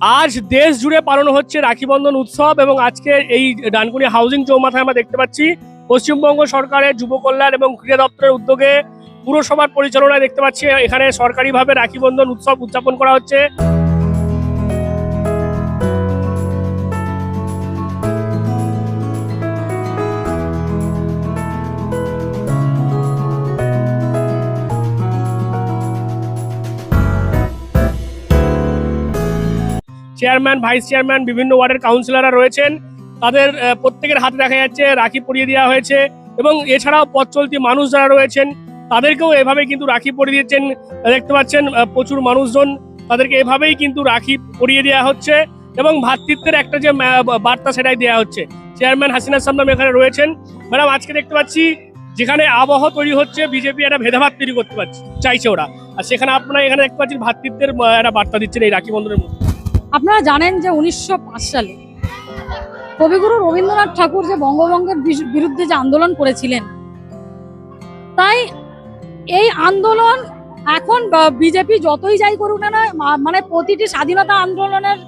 আজ দেশ জুড়ে পালন হচ্ছে রাখি বন্ধন উৎসব এবং আজকে এই ডানকুনি হাউজিং চৌমাথায় আমরা দেখতে পাচ্ছি, পশ্চিমবঙ্গ সরকারের যুব কল্যাণ এবং ক্রীড়া দপ্তরের উদ্যোগে পুরসভার পরিচালনায় দেখতে পাচ্ছি, এখানে সরকারিভাবে রাখি বন্ধন উৎসব উদযাপন করা হচ্ছে। চেয়ারম্যান, ভাইস চেয়ারম্যান, বিভিন্ন ওয়ার্ডের কাউন্সিলররা রয়েছেন। তাদের প্রত্যেকের হাতে দেখা যাচ্ছে রাখি পরিয়ে দেওয়া হয়েছে এবং এছাড়াও পথ চলতি মানুষ যারা রয়েছেন, তাদেরকেও এভাবে কিন্তু রাখি পরিয়ে দিয়েছেন দেখতে পাচ্ছেন প্রচুর মানুষজন তাদেরকে এভাবেই কিন্তু রাখি পরিয়ে দেওয়া হচ্ছে এবং ভ্রাতৃত্বের একটা যে বার্তা সেটাই দেওয়া হচ্ছে। চেয়ারম্যান হাসিনা সামনাম এখানে রয়েছেন। ম্যাডাম, আজকে দেখতে পাচ্ছি যেখানে আবহ তৈরি হচ্ছে, বিজেপি একটা ভেদাভাব তৈরি করতে পারছে, চাইছে ওরা। আর সেখানে আপনারা এখানে দেখতে পাচ্ছেন ভাতৃত্বের একটা বার্তা দিচ্ছেন এই রাখি বন্ধনের মধ্যে। আপনারা জানেন যে উনিশশো পাঁচ সালে কবিগুরু রবীন্দ্রনাথ ঠাকুর যে বঙ্গভঙ্গের বিরুদ্ধে যে আন্দোলন করেছিলেন, তাই এই আন্দোলন এখন বিজেপি যতই যাই করুক না না মানে প্রতিটি স্বাধীনতা আন্দোলনের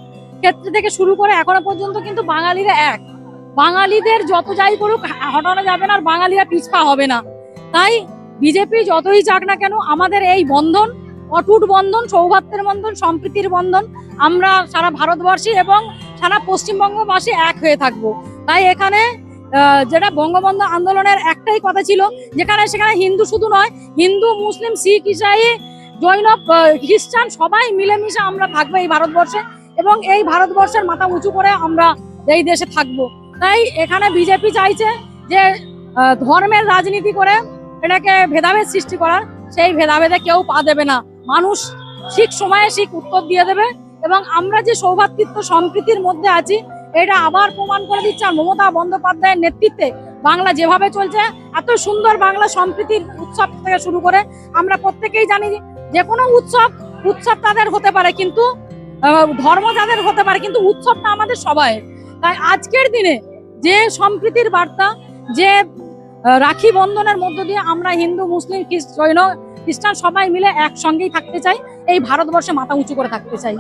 ক্ষেত্রে থেকে শুরু করে এখনও পর্যন্ত কিন্তু বাঙালিরা এক। বাঙালিদের যত যাই করুক হটানো যাবে না আর বাঙালিরা পিছপা হবে না। তাই বিজেপি যতই যাক না কেন, আমাদের এই বন্ধন অটুট বন্ধন সৌভাত্রের বন্ধন, সম্প্রীতির বন্ধন। আমরা সারা ভারতবর্ষী এবং সারা পশ্চিমবঙ্গবাসী এক হয়ে থাকব। তাই এখানে যেটা বঙ্গবন্ধু আন্দোলনের একটাই কথা ছিল, যেখানে, সেখানে হিন্দু শুধু নয়, হিন্দু, মুসলিম, শিখ, ইসাই, জৈন খ্রিস্টান, সবাই মিলেমিশে আমরা থাকব এই ভারতবর্ষে এবং এই ভারতবর্ষের মাথা উঁচু করে আমরা এই দেশে থাকব। তাই এখানে বিজেপি চাইছে যে ধর্মের রাজনীতি করে এটাকে ভেদাভেদ সৃষ্টি করার। সেই ভেদাভেদে কেউ পা দেবে না। মানুষ ঠিক সময়ে ঠিক উত্তর দিয়ে দেবে এবং আমরা যে সৌভাতৃত্ব সম্প্রীতির মধ্যে আছি, এটা আবার প্রমাণ করে দিচ্ছে আর মমতা বন্দ্যোপাধ্যায়ের নেতৃত্বে বাংলা যেভাবে চলছে, এত সুন্দর বাংলা সম্প্রীতির উৎসব থেকে শুরু করে আমরা প্রত্যেকেই জানি যে- কোনো উৎসব উৎসব তাদের হতে পারে কিন্তু ধর্ম তাদের হতে পারে কিন্তু উৎসবটা আমাদের সবাই। তাই আজকের দিনে যে সম্প্রীতির বার্তা, যে রাখি বন্ধনের মধ্য দিয়ে আমরা হিন্দু, মুসলিম জৈন খ্রিস্টান সবাই মিলে একসঙ্গেই থাকতে চাই, এই ভারতবর্ষে মাথা উঁচু করে থাকতে চাই।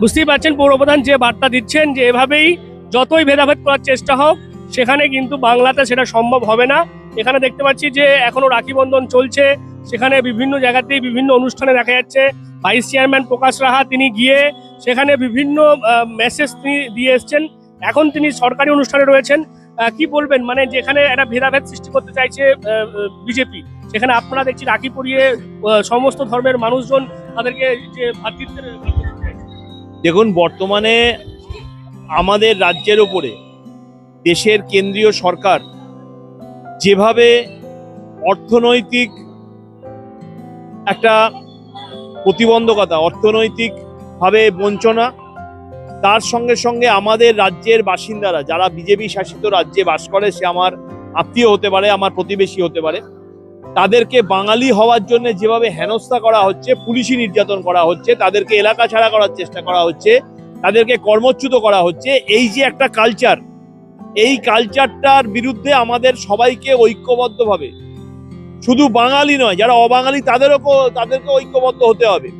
বুঝতেই পারছেন পৌরপ্রধান যে বার্তা দিচ্ছেন যে এভাবেই যতই ভেদাভেদ করার চেষ্টা হোক, সেখানে কিন্তু বাংলাতে সেটা সম্ভব হবে না। এখানে দেখতে পাচ্ছি যে এখনও রাখি বন্ধন চলছে, সেখানে বিভিন্ন জায়গাতেই বিভিন্ন অনুষ্ঠানে দেখা যাচ্ছে। ভাইস চেয়ারম্যান প্রকাশ রাহা তিনি গিয়ে সেখানে বিভিন্ন মেসেজ তিনি দিয়ে এসছেন। এখন তিনি সরকারি অনুষ্ঠানে রয়েছেন। কি বলবেন? মানে যেখানে একটা ভেদাভেদ সৃষ্টি করতে চাইছে বিজেপি। সেখানে আপনারা দেখছি রাখি পরিয়ে সমস্ত ধর্মের মানুষজন তাদেরকে যে ভাতৃত্বের। দেখুন, বর্তমানে আমাদের রাজ্যের ওপরে দেশের কেন্দ্রীয় সরকার যেভাবে অর্থনৈতিক একটা প্রতিবন্ধকতা, অর্থনৈতিকভাবে বঞ্চনা, তার সঙ্গে সঙ্গে আমাদের রাজ্যের বাসিন্দারা, যারা বিজেপি শাসিত রাজ্যে বাস করে, সে আমার আত্মীয় হতে পারে, আমার প্রতিবেশী হতে পারে তাদেরকে বাঙালি হওয়ার জন্য যেভাবে হেনস্থা করা হচ্ছে, পুলিশি নির্যাতন করা হচ্ছে, তাদেরকে এলাকা ছাড়া করার চেষ্টা করা হচ্ছে, তাদেরকে কর্মচ্যুত করা হচ্ছে, এই যে একটা কালচার এই কালচারটার বিরুদ্ধে আমাদের সবাইকে ঐক্যবদ্ধভাবে, শুধু বাঙালি নয়, যারা অবাঙালি তাদেরও তাদেরকে ঐক্যবদ্ধ হতে হবে,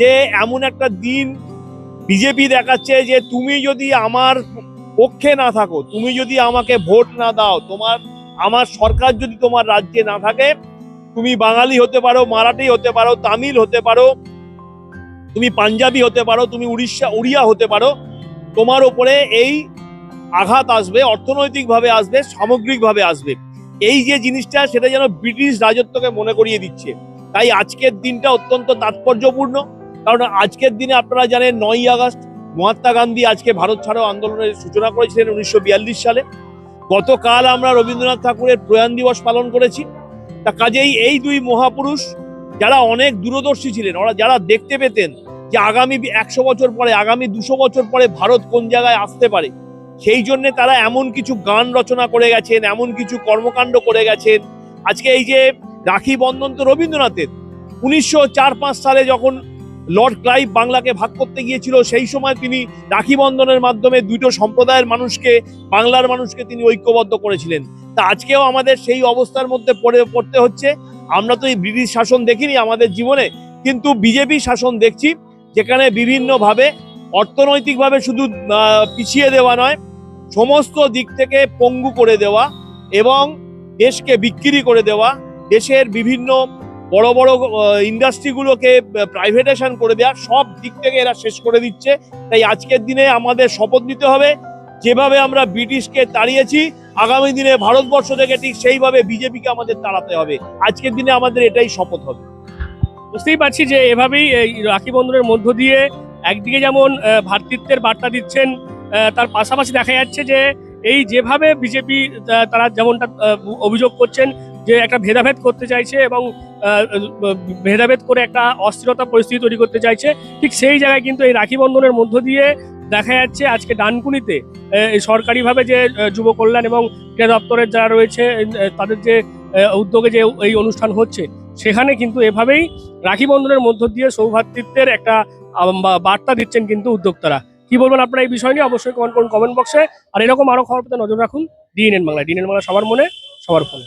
যে এমন একটা দিন বিজেপি দেখাচ্ছে যে তুমি যদি আমার পক্ষে না থাকো, তুমি যদি আমাকে ভোট না দাও, তোমার আমার সরকার যদি তোমার রাজ্যে না থাকে, তুমি বাঙালি হতে পারো, মারাঠি হতে পারো, তামিল হতে পারো, তুমি পাঞ্জাবি হতে পারো, তুমি উড়িষ্যা, উড়িয়া হতে পারো, তোমার ওপরে এই আঘাত আসবে, অর্থনৈতিকভাবে আসবে, সামগ্রিকভাবে আসবে। এই যে জিনিসটা, সেটা যেন ব্রিটিশ রাজত্বকে মনে করিয়ে দিচ্ছে। তাই আজকের দিনটা অত্যন্ত তাৎপর্যপূর্ণ। কারণ আজকের দিনে আপনারা জানেন, নয়ই আগস্ট মহাত্মা গান্ধী আজকে ভারত ছাড়ো আন্দোলনের সূচনা করেছিলেন উনিশশো বিয়াল্লিশ সালে। গতকাল আমরা রবীন্দ্রনাথ ঠাকুরের প্রয়াণ দিবস পালন করেছি। তা কাজেই এই দুই মহাপুরুষ যারা অনেক দূরদর্শী ছিলেন, ওরা যারা দেখতে পেতেন যে আগামী একশো বছর পরে, আগামী দুশো বছর পরে ভারত কোন জায়গায় আসতে পারে, সেই জন্যে তারা এমন কিছু গান রচনা করে গেছেন, এমন কিছু কর্মকাণ্ড করে গেছেন। আজকে এই যে রাখি বন্ধন তো রবীন্দ্রনাথের, উনিশশো চার পাঁচ সালে যখন লর্ড ক্লাইভ বাংলাকে ভাগ করতে গিয়েছিল, সেই সময় তিনি রাখি বন্ধনের মাধ্যমে দুটো সম্প্রদায়ের মানুষকে, বাংলার মানুষকে তিনি ঐক্যবদ্ধ করেছিলেন। তা আজকেও আমাদের সেই অবস্থার মধ্যে পড়ে, পড়তে হচ্ছে। আমরা তো এই ব্রিটিশ শাসন দেখিনি আমাদের জীবনে, কিন্তু বিজেপি শাসন দেখছি, যেখানে বিভিন্নভাবে অর্থনৈতিকভাবে শুধু পিছিয়ে দেওয়া নয়, সমস্ত দিক থেকে পঙ্গু করে দেওয়া এবং দেশকে বিক্রি করে দেওয়া, দেশের বিভিন্ন বড় বড় ইন্ডাস্ট্রিগুলোকে প্রাইভেটেশন করে দেওয়া সব দিক থেকে এরা শেষ করে দিচ্ছে। তাই আজকের দিনে আমাদের শপথ নিতে হবে, যেভাবে আমরা ব্রিটিশকে তাড়িয়েছি, আগামী দিনে ভারতবর্ষ থেকে ঠিক সেইভাবে বিজেপিকে আমাদের তাড়াতে হবে। আজকের দিনে আমাদের এটাই শপথ হবে। বুঝতেই পারছি যে এভাবেই এই রাখি বন্ধনের মধ্য দিয়ে একদিকে যেমন ভ্রাতৃত্বের বার্তা দিচ্ছেন তার পাশাপাশি দেখা যাচ্ছে যে এই যেভাবে বিজেপি তারা যেমনটা অভিযোগ করছেন যে একটা ভেদাভেদ করতে চাইছে এবং ভেদাভেদ করে একটা অস্থিরতা পরিস্থিতি তৈরি করতে চাইছে, ঠিক সেই জায়গায় কিন্তু এই রাখি বন্ধনের মধ্য দিয়ে দেখা যাচ্ছে আজকে ডানকুনিতে সরকারিভাবে যে যুব কল্যাণ এবং ক্রীড়া দপ্তরের যারা রয়েছে তাদের যে উদ্যোগে যে এই অনুষ্ঠান হচ্ছে, সেখানে কিন্তু এভাবেই রাখি বন্ধনের মধ্য দিয়ে সৌভ্রাতৃত্বের একটা বার্তা দিচ্ছেন কিন্তু উদ্যোক্তারা। কি বলবেন আপনারা এই বিষয় নিয়ে? অবশ্যই কমেন্ট করুন কমেন্ট বক্সে আর এরকম আরও খবর পেতে নজর রাখুন। ডিএনএন বাংলা ডিএনএন বাংলা সবার মনে, সবার ফোনে।